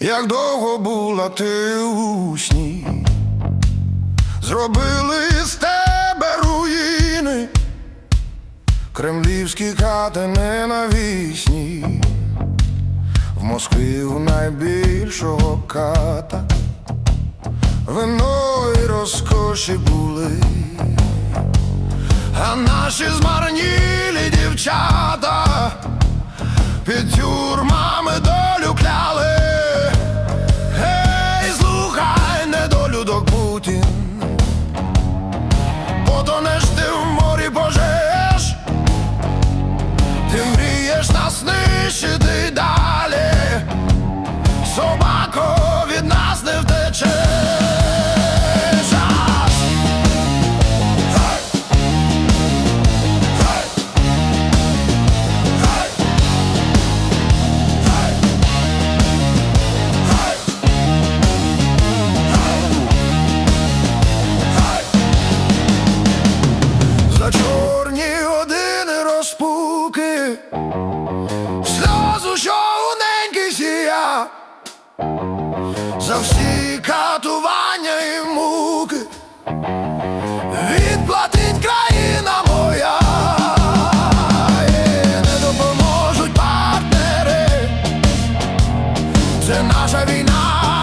як довго була ти у сні, зробили з тебе руїни, кремлівські хати ненавісні, в Москві у найбільшого ката, вино і розкоші були. А наші змарнілі дівчата всі катування і муки. Відплатить країна моя, не допоможуть партнери. Це наша війна,